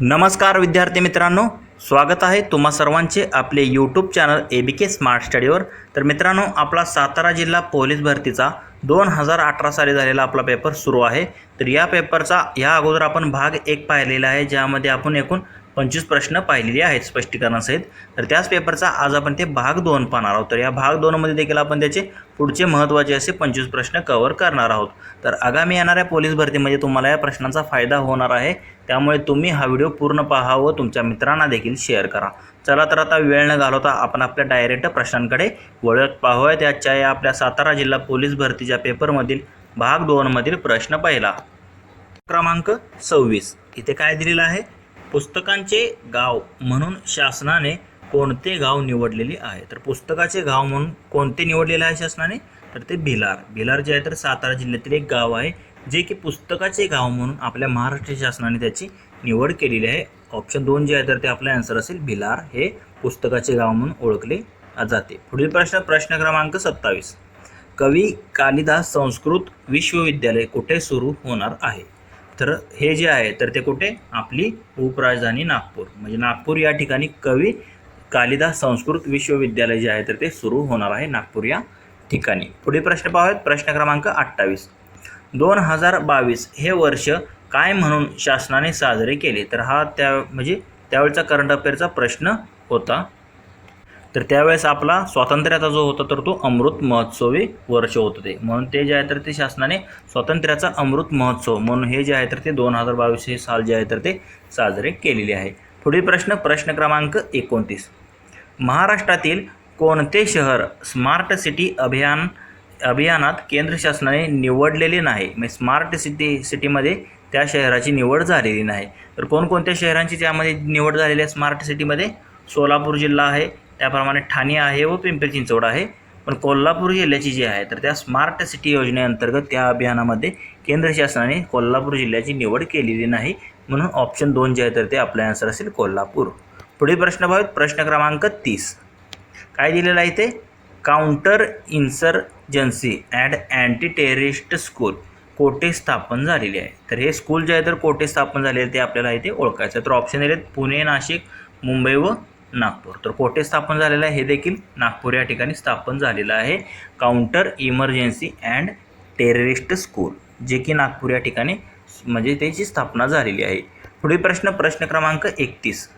नमस्कार विद्यार्थी मित्रांनो स्वागत आहे तुम्हा सर्वांचे आपले YouTube channel A B K smart स्टडीवर तर मित्रांनो आपला सातारा जिल्हा पोलीस भरतीचा दोन हजार अठरा साली झालेला आपला पेपर सुरू आहे. तर या पेपरचा ह्या अगोदर आपण भाग एक पाहिलेला आहे ज्यामध्ये आपण एकूण पंचवीस प्रश्न पाहिलेले आहेत स्पष्टीकरणासहित. तर त्याच पेपरचा आज आपण ते भाग दोन पाहणार आहोत. तर या भाग दोनमध्ये देखील आपण त्याचे पुढचे महत्त्वाचे असे पंचवीस प्रश्न कव्हर करणार आहोत. तर आगामी येणाऱ्या पोलीस भरतीमध्ये तुम्हाला या प्रश्नांचा फायदा होणार आहे. त्यामुळे तुम्ही हा व्हिडिओ पूर्ण पहा व तुमच्या मित्रांना देखील शेअर करा. चला तर आता वेळ न घालवता आपण आपल्या डायरेक्ट प्रश्नांकडे वळत पाहूया त्याच्या या आपल्या सातारा जिल्हा पोलीस भरतीच्या पेपरमधील भाग दोनमधील प्रश्न पहिला. क्रमांक सव्वीस. इथे काय दिलेलं आहे? पुस्तकांचे गाव म्हणून शासनाने कोणते गाव निवडलेले आहे? तर पुस्तकाचे गाव म्हणून कोणते निवडलेले आहे शासनाने? तर ते भिलार. भिलार जे आहे तर सातारा जिल्ह्यातील एक गाव आहे जे की पुस्तकाचे गाव म्हणून आपल्या महाराष्ट्र शासनाने त्याची निवड केलेली आहे. ऑप्शन दोन जे आहे तर ते आपलं आन्सर असेल भिलार. हे पुस्तकाचे गाव म्हणून ओळखले जाते. पुढील प्रश्न प्रश्न क्रमांक सत्तावीस. कवी कालिदास संस्कृत विश्वविद्यालय कुठे सुरू होणार आहे? तर हे जे आहे तर ते कुठे? आपली उपराजधानी नागपूर. म्हणजे नागपूर या ठिकाणी कवी कालिदास संस्कृत विश्वविद्यालय जे आहे तर ते सुरू होणार आहे नागपूर या ठिकाणी. पुढील प्रश्न पाहूयात. प्रश्न क्रमांक अठ्ठावीस. दोन हजार बावीस हे वर्ष काय म्हणून शासनाने साजरे केले? तर हा त्या म्हणजे त्यावेळचा करंट अफेअरचा प्रश्न होता. तर त्यावेळेस आपला स्वातंत्र्याचा जो होता तर तो अमृत महोत्सवी वर्ष होतं ते. म्हणून ते जे आहे तर ते शासनाने स्वातंत्र्याचा अमृत महोत्सव म्हणून हे जे आहे तर ते दोन हजार बावीस हे साल जे आहे तर ते साजरे केलेले आहे. पुढील प्रश्न प्रश्न क्रमांक एकोणतीस. महाराष्ट्रातील कोणते शहर स्मार्ट सिटी अभियान अभियानात केंद्र शासनाने निवडलेले नाही? म्हणजे स्मार्ट सिटी सिटीमध्ये त्या शहराची निवड झालेली नाही. तर कोणकोणत्या शहरांची त्यामध्ये निवड झालेली आहे स्मार्ट सिटीमध्ये? सोलापूर जिल्हा आहे त्याप्रमाणे ठाणे आहे व पिंपरी चिंचवड आहे. पण कोल्हापूर जिल्ह्याची जी आहे तर त्या स्मार्ट सिटी योजनेअंतर्गत त्या अभियानामध्ये केंद्र शासनाने कोल्हापूर जिल्ह्याची निवड केलेली नाही. म्हणून ऑप्शन दोन जे आहे तर ते आपलं आन्सर असेल कोल्हापूर. पुढील प्रश्न पाहूयात. प्रश्न क्रमांक तीस. काय दिलेलं आहे ते counter insurgency and anti terrorist school कोठे स्थापन झालेली आहे? तर हे स्कूल जे आहे तर कोठे स्थापन झालेले ते आपल्याला इथे ओळखायचं आहे. तर ऑप्शन दिले पुणे नाशिक मुंबई व नागपूर. तर कोठे स्थापन झालेलं आहे? हे देखील नागपूर या ठिकाणी स्थापन झालेलं आहे. Counter emergency and terrorist school जे की नागपूर या ठिकाणी म्हणजे त्याची स्थापना झालेली आहे. पुढील प्रश्न प्रश्न क्रमांक एकतीस.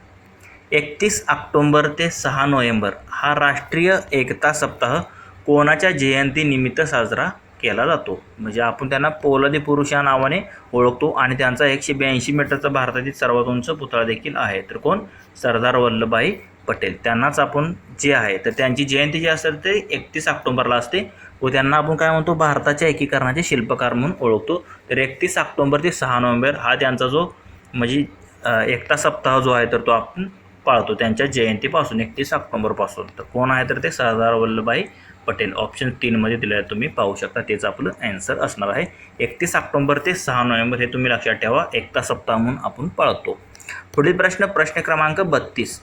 एकतीस ऑक्टोंबर ते सहा नोव्हेंबर हा राष्ट्रीय एकता सप्ताह कोणाच्या जयंतीनिमित्त साजरा केला जातो. म्हणजे आपण त्यांना पोलादी पुरुष या नावाने ओळखतो आणि त्यांचा एकशे ब्याऐंशी मीटरचा भारतातील सर्वात उंच पुतळा देखील आहे. तर कोण? सरदार वल्लभभाई पटेल. त्यांनाच आपण जे आहे तर त्यांची जयंती जी असेल ते एकतीस ऑक्टोंबरला असते. व त्यांना आपण काय म्हणतो? भारताच्या एकीकरणाचे शिल्पकार म्हणून ओळखतो. तर एकतीस ऑक्टोंबर ते सहा नोव्हेंबर हा त्यांचा जो म्हणजे एकटा एकता सप्ताह जो आहे तर तो आपण पाळतो. त्यांच्या जयंतीपासून एकतीस ऑक्टोबरपासून. तर कोण आहे? तर ते सरदार वल्लभभाई पटेल. ऑप्शन तीनमध्ये दिलेलं आहे तुम्ही पाहू शकता. तेच आपलं ॲन्सर असणार आहे. एकतीस ऑक्टोंबर ते सहा नोव्हेंबर हे तुम्ही लक्षात ठेवा. एकता सप्ताह म्हणून आपण पाळतो. पुढील प्रश्न प्रश्न क्रमांक बत्तीस.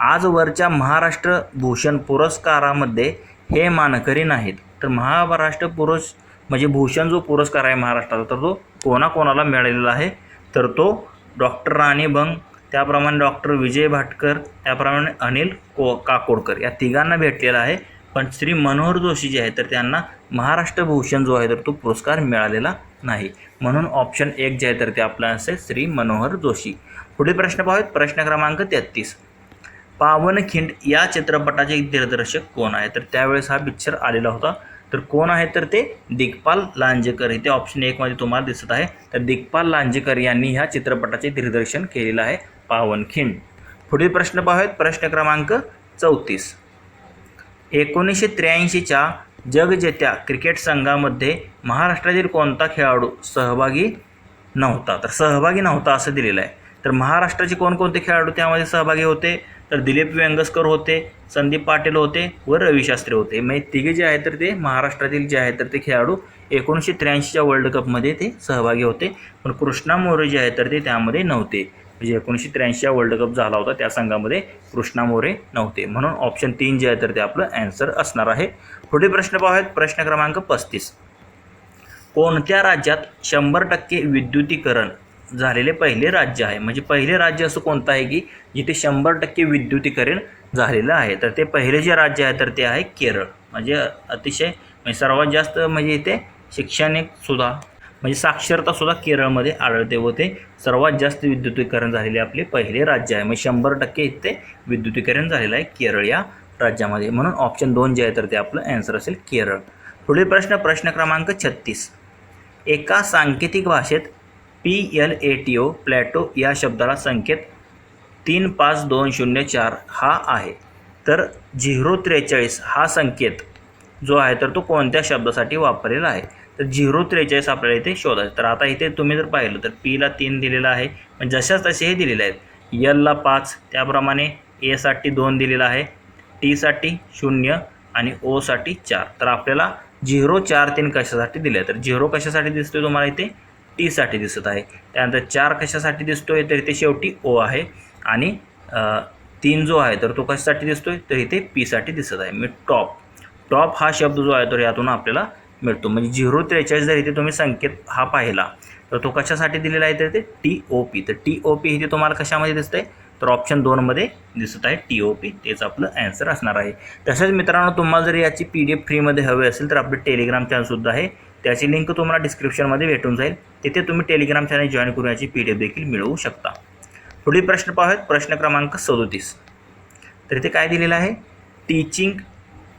आजवरच्या महाराष्ट्र भूषण पुरस्कारामध्ये हे मानकरी नाहीत. तर महाराष्ट्र पुरुष म्हणजे भूषण जो पुरस्कार आहे महाराष्ट्राचा तर तो कोणाकोणाला मिळालेला आहे? तर तो डॉक्टर राणी बंग त्याप्रमाणे डॉक्टर विजय भाटकर त्याप्रमाणे अनिल को काकोडकर. या तिघांना भेटलेला आहे. पण श्री मनोहर जोशी जे आहे तर त्यांना महाराष्ट्र भूषण जो आहे तर तो पुरस्कार मिळालेला नाही. म्हणून ऑप्शन एक जे आहे तर ते आपलं असेल श्री मनोहर जोशी. पुढील प्रश्न पाहूयात. प्रश्न क्रमांक तेहतीस. पावनखिंड या चित्रपटाचे दिग्दर्शक कोण आहे? तर त्यावेळेस हा पिक्चर आलेला होता. तर कोण आहे? तर ते दिग्पाल लांजेकर. इथे ऑप्शन एकमध्ये तुम्हाला दिसत आहे. तर दिग्पाल लांजेकर यांनी ह्या चित्रपटाचे दिग्दर्शन केलेलं आहे पावनखिंड पुढील प्रश्न पाहूयात. प्रश्न क्रमांक चौतीस. एकोणीसशे त्र्याऐंशीच्या जगजेत्या क्रिकेट संघामध्ये महाराष्ट्रातील कोणता खेळाडू सहभागी नव्हता? तर सहभागी नव्हता असं दिलेलं आहे. तर महाराष्ट्राचे कोणकोणते खेळाडू त्यामध्ये सहभागी होते? तर दिलीप वेंगसकर होते संदीप पाटील होते व रवी शास्त्री होते. म्हणजे तिघे जे आहेत तर ते महाराष्ट्रातील जे आहे तर ते खेळाडू एकोणीसशे त्र्याऐंशीच्या वर्ल्ड कपमध्ये ते सहभागी होते. पण कृष्णा मोरे जे आहे तर ते त्यामध्ये नव्हते. म्हणजे एकोणीसशे त्र्याऐंशीचा वर्ल्ड कप झाला होता त्या संघामध्ये कृष्णा मोरे नव्हते. म्हणून ऑप्शन तीन जे आहे तर ते आपलं ॲन्सर असणार आहे. पुढे प्रश्न पाहूयात. प्रश्न क्रमांक पस्तीस. कोणत्या राज्यात शंभर टक्के विद्युतीकरण झालेले पहिले राज्य आहे? म्हणजे पहिले राज्य असं कोणतं आहे की जिथे शंभर टक्के विद्युतीकरण झालेलं आहे? तर ते पहिले जे राज्य आहे तर ते आहे केरळ. म्हणजे अतिशय म्हणजे सर्वात जास्त म्हणजे इथे शैक्षणिक सुद्धा म्हणजे साक्षरता सुद्धा केरळमध्ये आढळते व ते सर्वात जास्त विद्युतीकरण झालेले आपले पहिले राज्य आहे. म्हणजे शंभर टक्के इथे विद्युतीकरण झालेलं आहे केरळ या राज्यामध्ये. म्हणून ऑप्शन दोन जे आहे तर ते आपलं ॲन्सर असेल केरळ. पुढील प्रश्न प्रश्न क्रमांक छत्तीस. एका सांकेतिक भाषेत P L A T O Plato या शब्दाला संकेत तीन पाच दोन शून्य चार हा आहे. तर झिरो त्रेचाळीस हा संकेत जो आहे तर तो कोणत्या शब्दासाठी वापरलेला आहे? तर झिरो त्रेचाळीस आपल्याला इथे शोधायचं. तर आता इथे तुम्ही जर पाहिलं तर पीला तीन दिलेला आहे. पण जशाच तसे हे दिलेले आहेत. यलला पाच त्याप्रमाणे एसाठी दोन दिलेला आहे. टीसाठी शून्य आणि ओसाठी चार. तर आपल्याला झिरो चार तीन कशासाठी दिले? तर झिरो कशासाठी दिसतोय तुम्हाला इथे? टीसाठी दिसत आहे. त्यानंतर चार कशासाठी दिसतोय? तर इथे शेवटी ओ आहे. आणि तीन जो आहे तर तो कशासाठी दिसतोय? तर इथे पीसाठी दिसत आहे. मी टॉप. टॉप हा शब्द जो आहे तर यातून आपल्याला मिळतो. म्हणजे झिरो त्रेचाळीस जर इथे तुम्ही संकेत हा पाहिला तर तो कशासाठी दिलेला आहे तर ते टी ओ पी तर टी ओ पी इथे तुम्हाला कशामध्ये दिसतंय? तर ऑप्शन दोनमध्ये दिसत आहे टी ओ पी तेच आपलं ॲन्सर असणार आहे. तसेच मित्रांनो तुम्हाला जर याची पी डी एफ फ्रीमध्ये हवी असेल तर आपलं टेलिग्राम चॅनलसुद्धा आहे. त्याची लिंक तुम्हाला डिस्क्रिप्शनमध्ये भेटून जाईल. तिथे तुम्ही टेलिग्राम चॅनल जॉईन करून याची पी डी एफ देखील मिळवू शकता. पुढील प्रश्न पाहूयात. प्रश्न क्रमांक सदोतीस. तर इथे काय दिलेलं आहे? टीचिंग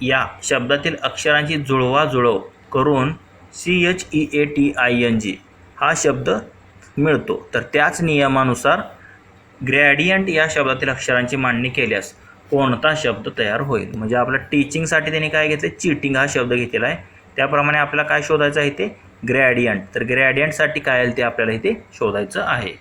या शब्दातील अक्षरांची जुळवा जुळव करून C H E A T I N G हा शब्द मिळतो. तर त्याच नियमानुसार ग्रॅडियंट या शब्दातील अक्षरांची मांडणी केल्यास कोणता शब्द तयार होईल? म्हणजे आपल्या टीचिंगसाठी त्यांनी काय घेतलं चीटिंग हा शब्द घेतलेला आहे. त्याप्रमाणे आपल्याला काय शोधायचं आहे ते ग्रॅडियंट तर ग्रॅडियंटसाठी काय येईल ते आपल्याला इथे शोधायचं आहे.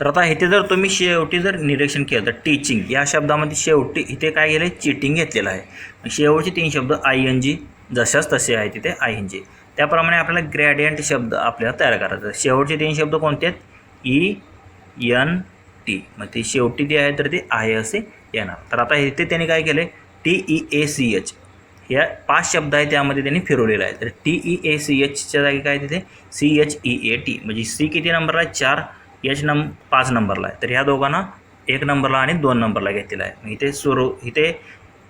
तर आता इथे जर तुम्ही शेवटी जर निरीक्षण केलं तर टीचिंग या शब्दामध्ये शेवटी इथे काय गेलं चीटिंग घेतलेलं आहे. शेवटचे तीन शब्द आय एन जी जशाच तसे आहे तिथे आय एन जी त्याप्रमाणे आपल्याला ग्रॅडियंट शब्द आपल्याला तयार करायचा आहे. शेवटचे तीन शब्द कोणते आहेत? ई एन टी मग ते शेवटी जे आहे तर ते आहे असे येणार. तर आता इथे त्यांनी काय केले T E A C H या पाच शब्द आहे त्यामध्ये त्यांनी फिरवलेला आहे. तर T E e, A C एचच्या जागी काय तिथे? C H E A T म्हणजे सी किती नंबरला आहे? चार. एच नंब पाच नंबरला आहे. तर ह्या दोघांना एक नंबरला आणि दोन नंबरला घेतलेला आहे. मग इथे सुरू इथे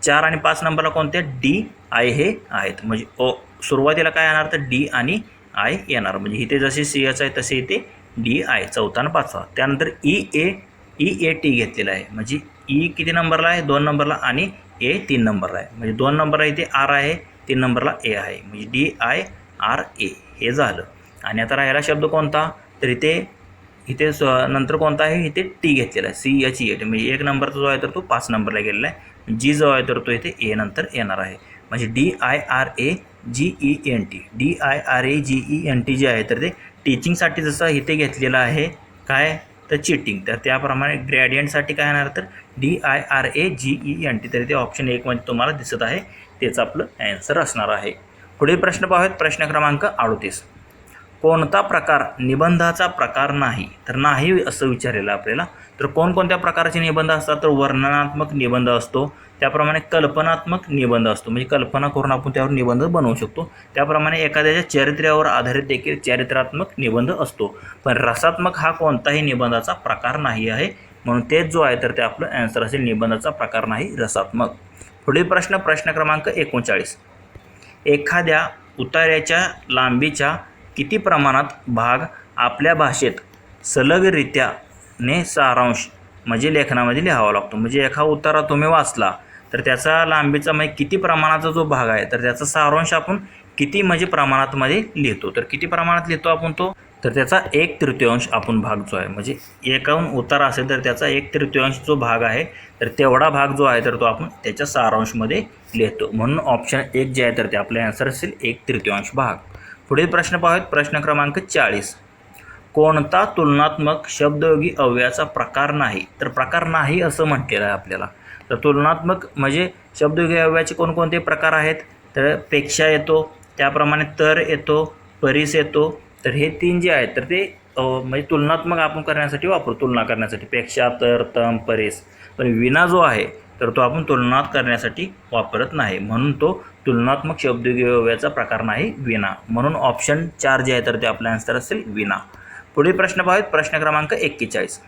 चार आणि पाच नंबरला कोणते? डी आय हे आहेत. म्हणजे ओ सुरुवातीला काय येणार? तर डी आणि आय येणार. म्हणजे इथे जसे सी एच आहे तसे इथे डी आय. चौथा आणि पाचवा. त्यानंतर E A E A T घेतलेला आहे. म्हणजे ई किती नंबरला आहे? दोन नंबरला आणि ए तीन नंबरला आहे. म्हणजे दोन नंबरला इथे आर आहे तीन नंबरला ए आहे. म्हणजे डी आय आर ए. हे झालं. आणि आता राहिला शब्द कोणता? तर इथे इथे स नंतर कोणता आहे इथे टी घेतलेला आहे. सी एच ई टी म्हणजे एक नंबरचा जो आहे तर तो पाच नंबरला गेलेला आहे. जी जो आहे तर तो इथे ए नंतर येणार आहे. म्हणजे D I R A G E N T D I R A G E N T जे आहे तर ते टीचिंगसाठी जसं इथे घेतलेलं आहे काय? तर चिटिंग तर त्याप्रमाणे ग्रॅडियंटसाठी काय येणार तर D I R A G E N T तर ते ऑप्शन एकमध्ये तुम्हाला दिसत आहे. तेच आपलं ॲन्सर असणार आहे. पुढील प्रश्न पाहूयात. प्रश्न क्रमांक अडतीस. कोणता प्रकार निबंधाचा प्रकार नाही तर नाही असं विचारलेलं आपल्याला. तर कोणकोणत्या प्रकारचे निबंध असतात? तर वर्णनात्मक निबंध असतो त्याप्रमाणे कल्पनात्मक निबंध असतो. म्हणजे कल्पना करून आपण त्यावर निबंध बनवू शकतो. त्याप्रमाणे एखाद्याच्या चरित्र्यावर आधारित देखील चारित्र्यात्मक निबंध असतो. पण रसात्मक हा कोणताही निबंधाचा प्रकार नाही आहे. म्हणून तेच जो आहे तर ते आपलं ॲन्सर असेल निबंधाचा प्रकार नाही रसात्मक. पुढील प्रश्न प्रश्न क्रमांक एकोणचाळीस. एखाद्या उतार्याच्या लांबीच्या किती प्रमाणात भाग आपल्या भाषेत सलगरित्या ने सारांश म्हणजे लेखनामध्ये लिहावा लागतो. म्हणजे एका उतारा तुम्ही वाचला तर त्याचा लांबीचा म्हणजे किती प्रमाणाचा जो भाग आहे तर त्याचा सारांश आपण किती म्हणजे प्रमाणातमध्ये लिहितो. तर किती प्रमाणात लिहितो आपण तो? तर त्याचा एक तृतीयांश आपण भाग जो आहे म्हणजे एकाहून उतारा असेल तर त्याचा एक तृतीयांश जो भाग आहे तर तेवढा भाग जो आहे तर तो आपण त्याच्या सारांशमध्ये लिहितो. म्हणून ऑप्शन एक जे आहे तर ते आपलं ॲन्सर असेल एक तृतीयांश भाग. पुढील प्रश्न पाहूयात. प्रश्न क्रमांक चाळीस. कोणता तुलनात्मक शब्दयोगी अव्ययाचा प्रकार नाही? तर प्रकार नाही असं म्हटलेलं आहे आपल्याला. तर तुलनात्मक म्हणजे शब्दयोगी अव्ययाचे कोणकोणते प्रकार आहेत? तर पेक्षा येतो त्याप्रमाणे तर येतो परीस येतो. तर हे तीन जे आहेत तर ते म्हणजे तुलनात्मक आपण करण्यासाठी वापरू तुलना करण्यासाठी. पेक्षा तर तम परीस. पण विना जो आहे तर तो आपण तुलनात करण्यासाठी वापरत नाही. म्हणून तो तुलनात्मक शब्दयोगी प्रकार नाही विना. म्हणून ऑप्शन चार जे आहे तर ते आपलं आन्सर असेल विना. पुढील प्रश्न पाहूयात. प्रश्न क्रमांक एक्केचाळीस.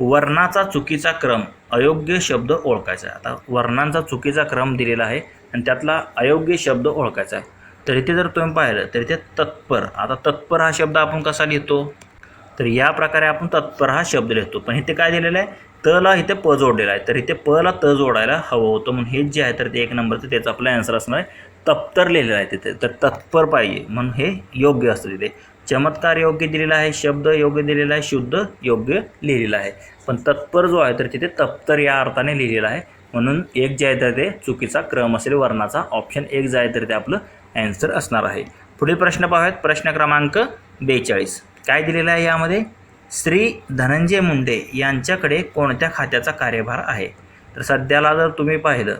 वर्णाचा चुकीचा क्रम अयोग्य शब्द ओळखायचा आहे. आता वर्णांचा चुकीचा क्रम दिलेला आहे आणि त्यातला अयोग्य शब्द ओळखायचा आहे. तर इथे जर तुम्ही पाहिलं तर इथे तत्पर. आता तत्पर हा शब्द आपण कसा लिहितो? तर या प्रकारे आपण तत्पर हा शब्द लिहितो. पण इथे काय दिलेलं आहे? तला इथे प जोडलेला आहे. तर इथे पला त जोडायला हवं होतं म्हणून हे जे आहे तर ते एक नंबरचं त्याचा आपलं आन्सर असणार आहे. तप्तर लिहिलेलं आहे तिथे. तर तत्पर पाहिजे म्हणून हे योग्य असतं तिथे. चमत्कार योग्य दिलेला आहे शब्द योग्य दिलेला आहे शुद्ध योग्य लिहिलेला आहे. पण तत्पर जो आहे तर तिथे तप्तर या अर्थाने लिहिलेला आहे. म्हणून एक जे आहे तर ते चुकीचा क्रम असेल वर्णाचा ऑप्शन एक जे आहे तर ते आपलं ॲन्सर असणार आहे. पुढील प्रश्न पाहूयात. प्रश्न क्रमांक बेचाळीस. काय दिलेलं आहे यामध्ये? श्री धनंजय मुंडे यांच्याकडे कोणत्या खात्याचा कार्यभार आहे? तर सध्याला जर तुम्ही पाहिलं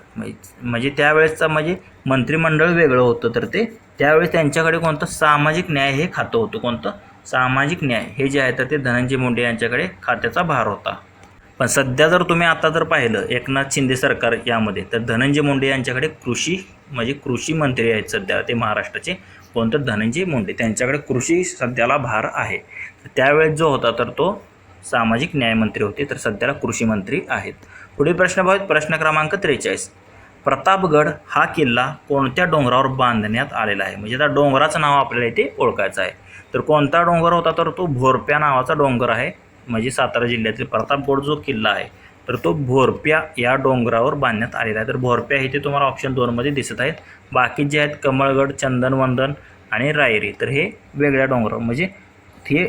म्हणजे त्यावेळेसचं म्हणजे मंत्रिमंडळ वेगळं होतं तर ते त्यावेळेस त्यांच्याकडे कोणतं सामाजिक न्याय हे खातं होतं. कोणतं? सामाजिक न्याय. हे जे आहे तर ते धनंजय मुंडे यांच्याकडे खात्याचा भार होता. पण सध्या जर तुम्ही आता जर पाहिलं एकनाथ शिंदे सरकार यामध्ये तर धनंजय मुंडे यांच्याकडे कृषी म्हणजे कृषी मंत्री आहेत सध्या ते महाराष्ट्राचे. कोणतं धनंजय मुंडे त्यांच्याकडे कृषी सध्याला भार आहे. तर त्यावेळेस जो होता तर तो सामाजिक न्यायमंत्री होते तर सध्याला कृषी मंत्री आहेत. पुढील प्रश्न पाहूयात प्रश्न क्रमांक त्रेचाळीस. प्रतापगड हा किल्ला कोणत्या डोंगरावर बांधण्यात आलेला आहे? म्हणजे त्या डोंगराचं नाव आपल्याला इथे ओळखायचं आहे. तर कोणता डोंगर होता तर तो भोरप्या नावाचा डोंगर आहे. म्हणजे सातारा जिल्ह्यातील प्रतापगड जो किल्ला आहे तर तो भोरप्या या डोंगरावर बांधण्यात आलेला आहे. तर भोरप्या इथे तुम्हाला ऑप्शन दोनमध्ये दिसत आहेत. बाकी जे आहेत कमळगड चंदनवंदन आणि रायरी. तर हे वेगळ्या डोंगरावर म्हणजे हे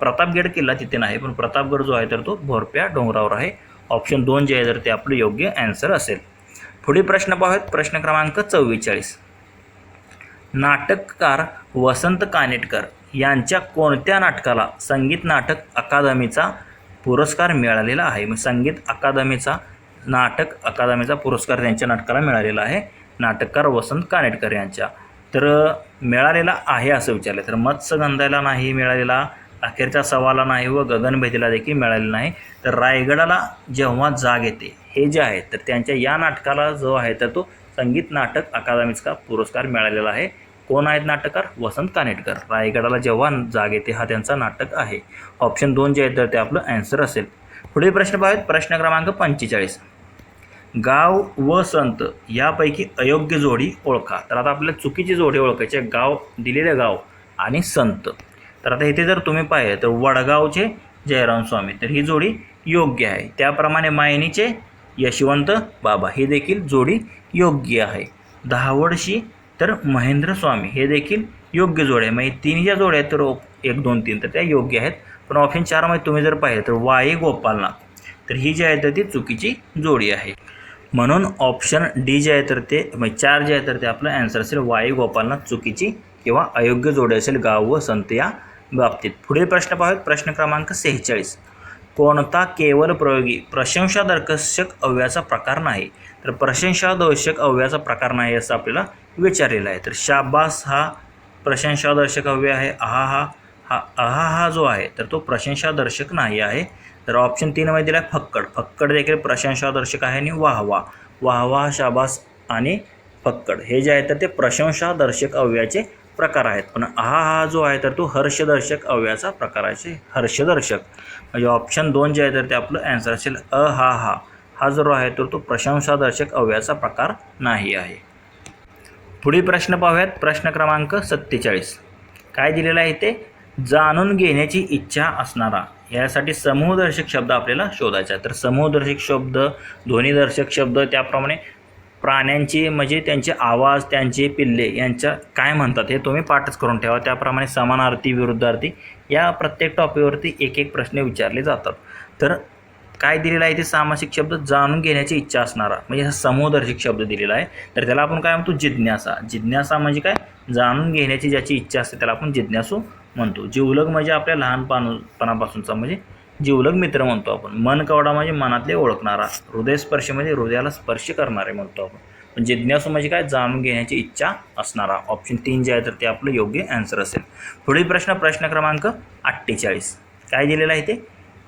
प्रतापगड किल्ला तिथे नाही पण प्रतापगड जो आहे तर तो भोरप्या डोंगरावर आहे. ऑप्शन दोन जे आहे तर ते आपलं योग्य ॲन्सर असेल. पुढे प्रश्न पाहूयात. प्रश्न क्रमांक चव्वेचाळीस. नाटककार वसंत कानेटकर यांच्या कोणत्या नाटकाला संगीत नाटक अकादमीचा पुरस्कार मिळालेला आहे. मग संगीत अकादमीचा नाटक अकादमीचा पुरस्कार त्यांच्या नाटकाला मिळालेला आहे. नाटककार वसंत कानेटकर यांच्या. तर मिळालेला आहे असं विचारलं. तर मत्स्यगंधाला नाही मिळालेला अखेरच्या सवाला नाही व गगनभेदीला देखील मिळालेला नाही. तर रायगडाला जेव्हा जाग येते हे जे आहे तर त्यांच्या या नाटकाला जो आहे तर तो संगीत नाटक अकादमीचा पुरस्कार मिळालेला आहे. कोण आहेत नाटककार? वसंत कानेटकर. रायगडाला जेव्हा जाग येते हा त्यांचा नाटक आहे. ऑप्शन दोन जे आहे तर ते आपलं ॲन्सर असेल. पुढील प्रश्न पाहूयात. प्रश्न क्रमांक पंचेचाळीस. गाव व संत यापैकी अयोग्य जोडी ओळखा. तर आता आपल्याला चुकीची जोडी ओळखायची आहे. गाव दिलेले गाव आणि संत. तर आता इथे जर तुम्ही पाहिलं तर वडगावचे जयराम स्वामी तर ही जोडी योग्य आहे. त्याप्रमाणे मायनीचे यशवंत बाबा ही देखील जोडी योग्य आहे. दहावडशी तर महेंद्र स्वामी हे देखील योग्य जोड आहे. म्हणजे तीन ज्या जोड्या आहेत तर एक दोन तीन तर त्या योग्य आहेत. पण ऑप्शन चारमध्ये तुम्ही जर पाहिलं तर वाई गोपालनाथ तर ही जी आहे तर ती चुकीची जोडी आहे. म्हणून ऑप्शन डी जे आहे तर ते म्हणजे चार जे आहे तर ते आपलं ॲन्सर असेल वाई गोपालनाथ चुकीची किंवा अयोग्य जोडी असेल गाव व संत या बाबतीत. पुढील प्रश्न पाहूयात. प्रश्न क्रमांक सेहेचाळीस. कोणता केवळ प्रयोगी प्रशंसादर्शक अव्याचा प्रकार नाही? तर प्रशंसादर्शक अव्याचा प्रकार नाही असं आपल्याला विचारलेलं आहे. तर शाबास हा प्रशंसादर्शक अव्यय आहे. आहा हा हा अहा हा जो आहे तर तो प्रशंसादर्शक नाही आहे. तर ऑप्शन तीनमध्ये दिला आहे फक्कड. फक्कड देखील प्रशंसादर्शक आहे आणि वाहवा. वाहवा शाबास आणि फक्कड. हे जे आहे तर ते प्रशंसादर्शक अव्ययाचे प्रकार आहेत. पण आहा हा जो आहे तर तो हर्षदर्शक अव्ययाचा प्रकार आहे. हर्षदर्शक म्हणजे ऑप्शन दोन जे आहे तर ते आपलं ॲन्सर असेल अ हा हा. हा जो आहे तर तो प्रशंसादर्शक अव्ययाचा प्रकार नाही आहे. पुढील प्रश्न पाहूयात. प्रश्न क्रमांक सत्तेचाळीस. काय दिलेलं आहे ते जाणून घेण्याची इच्छा असणारा. यासाठी समूहदर्शक शब्द आपल्याला शोधायचा आहे. तर समूहदर्शक शब्द ध्वनीदर्शक शब्द त्याप्रमाणे प्राण्यांची म्हणजे त्यांचे आवाज त्यांचे पिल्ले यांच्या काय म्हणतात हे तुम्ही पाठच करून ठेवा. त्याप्रमाणे समानार्थी विरुद्धार्थी या प्रत्येक टॉपिकवरती एक एक प्रश्न विचारले जातात. तर काय दिलेलं आहे ते सामासिक शब्द जाणून घेण्याची इच्छा असणारा म्हणजे हा समूहदर्शक शब्द दिलेला आहे. तर त्याला आपण काय म्हणतो? जिज्ञासा. जिज्ञासा म्हणजे काय? जाणून घेण्याची ज्याची इच्छा असते त्याला आपण जिज्ञासू म्हणतो. जिवलग म्हणजे आपल्या लहानपणापासूनचा म्हणजे जिवलग मित्र म्हणतो आपण. मन कवडा म्हणजे मनातले ओळखणारा. हृदयस्पर्श म्हणजे हृदयाला स्पर्श करणारे म्हणतो आपण. पण जिज्ञासू म्हणजे काय? जाणून घेण्याची इच्छा असणारा. ऑप्शन तीन जे आहे तर ते आपलं योग्य ॲन्सर असेल. पुढील प्रश्न प्रश्न क्रमांक अठ्ठेचाळीस. काय दिलेलं आहे ते?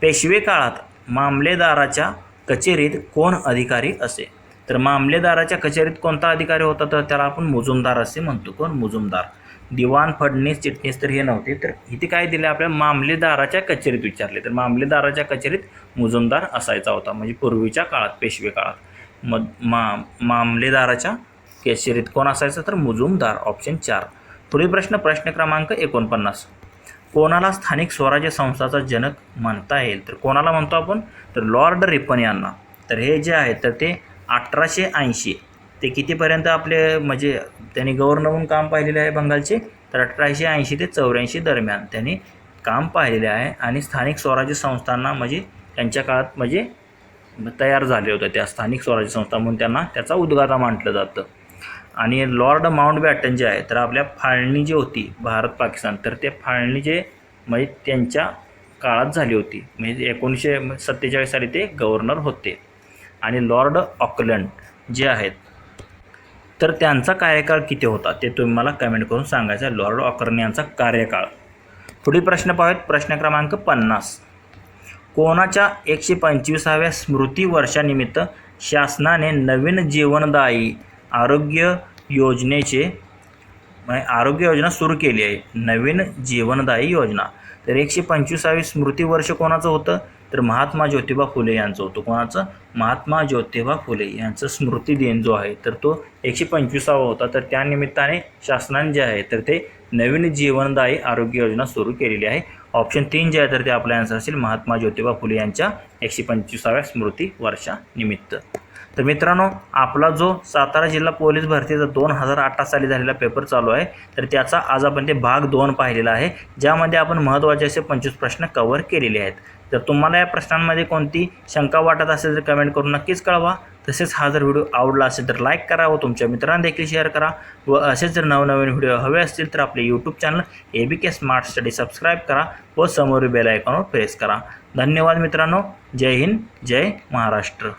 पेशवे काळात मामलेदाराच्या कचेरीत कोण अधिकारी असे? तर मामलेदाराच्या कचेरीत कोणता अधिकारी होता? तर त्याला आपण मुजुमदार असे म्हणतो. कोण? मुजुमदार. दिवाण फडणीस चिटणीस तर हे नव्हते. तर इथे काय दिले आपल्या? मामलेदाराच्या कचेरीत विचारले. तर मामलेदाराच्या कचेरीत मुजुमदार असायचा होता. म्हणजे पूर्वीच्या काळात पेशवे काळात. मग मा मामलेदाराच्या कचेरीत कोण असायचं? तर मुजुमदार. ऑप्शन चार. पुढील प्रश्न प्रश्न क्रमांक एकोणपन्नास. कोणाला स्थानिक स्वराज्य संस्थाचा जनक म्हणता येईल? तर कोणाला म्हणतो आपण? तर लॉर्ड रिपन यांना. तर हे जे आहे तर ते अठराशे ऐंशी. ते कितीपर्यंत आपले म्हणजे त्यांनी गव्हर्नर म्हणून काम पाहिलेले आहे बंगालचे? तर अठराशे ऐंशी ते चौऱ्याऐंशी दरम्यान त्यांनी काम पाहिलेले आहे आणि स्थानिक स्वराज्य संस्थांना म्हणजे त्यांच्या काळात म्हणजे तयार झाले होते त्या स्थानिक स्वराज्य संस्था म्हणून त्यांना त्याचा उद्गाता म्हटलं जातं. आणि लॉर्ड माउंट बॅटन जे आहे तर आपल्या फाळणी जी होती भारत पाकिस्तान तर ते फाळणी जे म्हणजे त्यांच्या काळात झाली होती. म्हणजे एकोणीसशे सत्तेचाळीस साली ते गव्हर्नर होते. आणि लॉर्ड ऑकलंड जे आहेत तर त्यांचा कार्यकाळ किती होता ते तुम्ही मला कमेंट करून सांगायचं आहे. लॉर्ड ऑकर्न यांचा कार्यकाळ. पुढील प्रश्न पाहूयात. प्रश्न क्रमांक पन्नास. कोणाच्या एकशे पंचवीसाव्या स्मृती वर्षानिमित्त शासनाने नवीन जीवनदायी आरोग्य योजनेचे म्हणजे आरोग्य योजना सुरू केली आहे. नवीन जीवनदायी योजना. तर एकशे पंचवीसावी स्मृती वर्ष कोणाचं होतं? तर महात्मा ज्योतिबा फुले यांचं होतं. कोणाचं? महात्मा ज्योतिबा फुले यांचं स्मृती दिन जो आहे तर तो एकशे पंचवीसावा होता. तर त्यानिमित्ताने शासनाने जे आहे तर ते नवीन जीवनदायी आरोग्य योजना सुरू केलेली आहे. ऑप्शन तीन जे आहे तर ते आपला आन्सर असेल महात्मा ज्योतिबा फुले यांच्या एकशे पंचवीसाव्या स्मृती वर्षानिमित्त. तर मित्रांनो आपला जो सातारा जिल्हा पोलीस भरतीचा दोन हजार अठरा साली झालेला पेपर चालू आहे तर त्याचा आज आपण ते भाग दोन पाहिलेला आहे ज्यामध्ये आपण महत्त्वाचे असे पंचवीस प्रश्न कव्हर केलेले आहेत. जर तुम्हाला या प्रश्नांमध्ये कोणती शंका वाटत असेल तर कमेंट करून नक्कीच कळवा. तसेच हा जर व्हिडिओ आवडला असेल तर लाईक करा व तुमच्या मित्रांना देखील शेअर करा. व असेच जर नवनवीन व्हिडिओ हवे असतील तर आपले YouTube channel A B K smart study subscribe करा व समोर बेल आयकॉनवर प्रेस करा. धन्यवाद मित्रांनो. जय हिंद जय महाराष्ट्र.